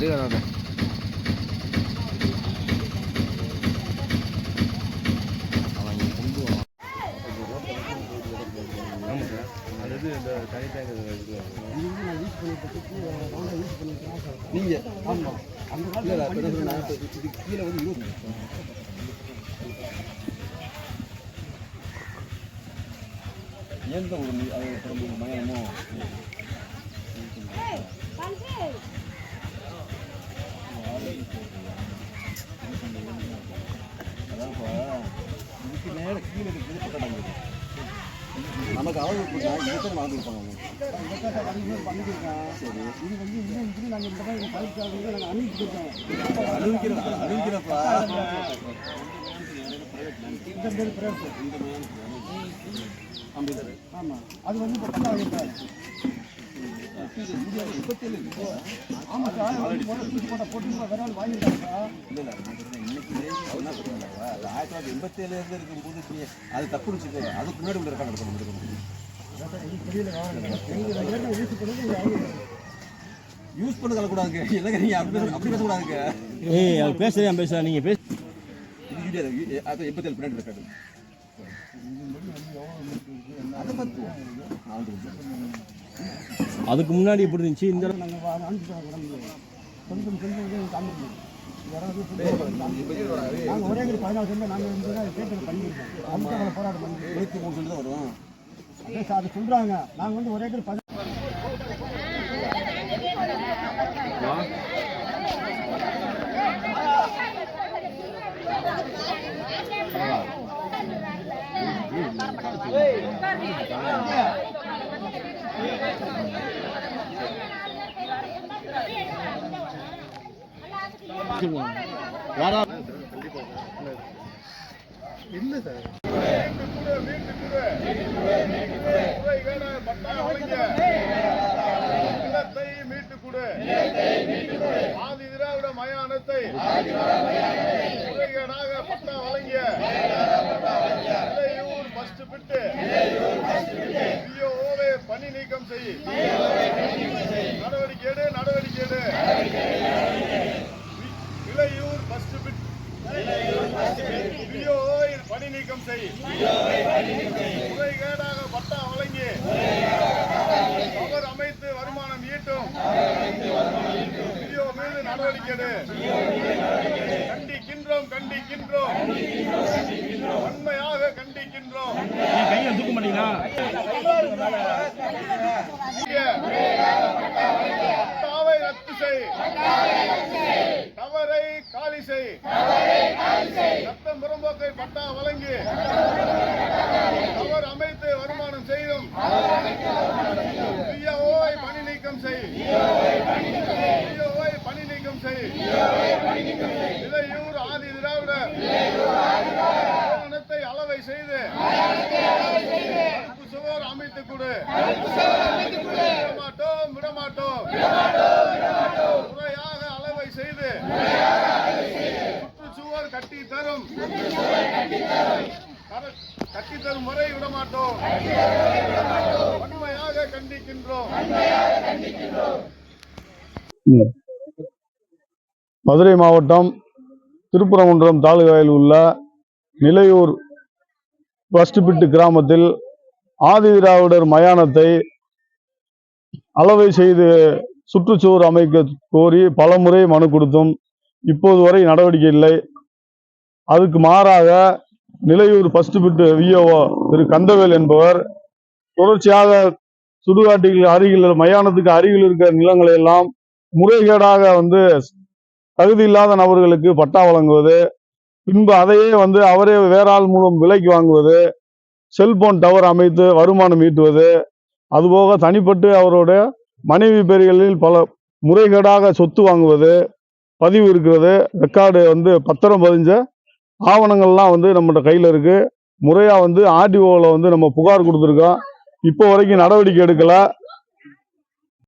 சரி வராது அவன் இங்க கொண்டு வரான். ஆமா சார். அது இது இந்த தனி டேங்க் இது இது. நீங்க ஆமா அந்த காலத்துல அப்ப என்ன சொன்னா, இப்ப இது கீழே வந்து இருபது எந்த ஒரு நீ- அது திரும்ப மயமோ அளவு கொடுத்தா இதுக்கு கொடுப்பாங்க சரி இது வந்து இன்னும் இப்படி நாங்கள் இந்த மாதிரி நாங்கள் அனுப்பிச்சிருக்கோம் அனுப்பிக்கிறோம் அனுப்பிக்கிறப்பா இந்த பேர் இந்த ஆமாம் அது வந்து இப்போ முப்பத்தேழு ஆமாம் சார் போட்டு வேற ஆள் வாங்கிட்டாங்க ஆயிரத்தி தொள்ளாயிரத்தி எண்பத்தேழுல இருந்து இருக்கும்போது அது தப்புன்னு வச்சுக்கோ அதுக்கு முன்னாடி உள்ள ரெக்கார்ட் எடுக்க முடியும் யூஸ் பண்ண கலக்கூடாதுங்க இல்லைங்க நீங்க அப்படி அப்படி பேசக்கூடாதுங்க ஏய் அவர் பேசுறேன் பேசுறேன் நீங்க பேச இது வீடியோ இது- அது பின்னாடி ரெக்கார்டு அதை அதுக்கு முன்னாடி எப்படி இருந்துச்சு இந்த நாங்கள் ஒரே ஒரு பதினாலு சென்ட் நாங்கள் வந்து கேட்டு பண்ணியிருக்கோம் அதுக்கு போராட்டம் பண்ணி இருபத்தி மூணு சென்ட் தான் வரும் அதே சார் அது சொல்கிறாங்க நாங்கள் வந்து ஒரே ஒரு பதினாலு யாரா நிலத்தை மீட்டுக் கொடு ஆதி திராவிட மயானத்தை முறைகேடாக பட்டா வழங்கிய இளையூர் ஃபர்ஸ்ட் பிட்டு. பிஓஓவை பணி நீக்கம் செய். நடவடிக்கை எடு நடவடிக்கை எடு. இளையூர் பஸ்ட் பிட் பிஓஓ பணி நீக்கம் செய். முறைகேடாக பட்டா வழங்கி. அவர் அமைத்து வருமானம் ஈட்டும். விடியோ மீது நடவடிக்கை கண்டிக்கின்றோம் கண்டிக்கின்றோம். உண்மையாக கண்டிக்கின்றோம். கையை தூக்க மாட்டீங்களா பட்டாவை ரத்து செய். பட்டா வழங்கி தவறு அமைத்து வருமானம் செய்யும் பிஓவை பணி நீக்கம் செய். பிஓவை பணி நீக்கம் செய். இளையூர் ஆதி திராவிட நிறுவனத்தை அளவை செய்து சுவர் அமைத்துக் கொடு விடமாட்டோம் விடமாட்டோம் முறையாக அளவை செய்து சுற்றுச்சுவர் கட்டி தரும் கர- கட்டி தரும் முறை விடமாட்டோம் வன்மையாக கண்டிக்கின்றோம் மதுரை மாவட்டம் திருப்பரங்குன்றம் தாலுகாவில் உள்ள நிலையூர் பஸ்ட்பிட்டு கிராமத்தில் ஆதிதிராவிடர் மயானத்தை அளவை செய்து சுற்றுச்சுவர் அமைக்க கோரி பலமுறை மனு கொடுத்தும் இப்போது வரை நடவடிக்கை இல்லை. அதுக்கு மாறாக நிலையூர் பஸ்ட்பிட்டு விஓஓ திரு கந்தவேல் என்பவர் தொடர்ச்சியாக சுடுகாட்டுக்கு அருகில் மயானத்துக்கு அருகில் இருக்கிற நிலங்களை எல்லாம் முறைகேடாக வந்து தகுதி இல்லாத நபர்களுக்கு பட்டா வழங்குவது பின்பு அதையே வந்து அவரே வேற ஆள் மூலம் விலைக்கு வாங்குவது செல்போன் டவர் அமைத்து வருமானம் ஈட்டுவது அதுபோக தனிப்பட்டு அவருடைய மனைவி பேர்களில் பல முறைகேடாக சொத்து வாங்குவது பதிவு இருக்கிறது ரெக்கார்டு வந்து பத்திரம் பதிஞ்ச ஆவணங்கள்லாம் வந்து நம்மகிட்ட கையில் இருக்குது முறையாக வந்து ஆர்டிஓவில் வந்து நம்ம புகார் கொடுத்துருக்கோம். இப்போ வரைக்கும் நடவடிக்கை எடுக்கல.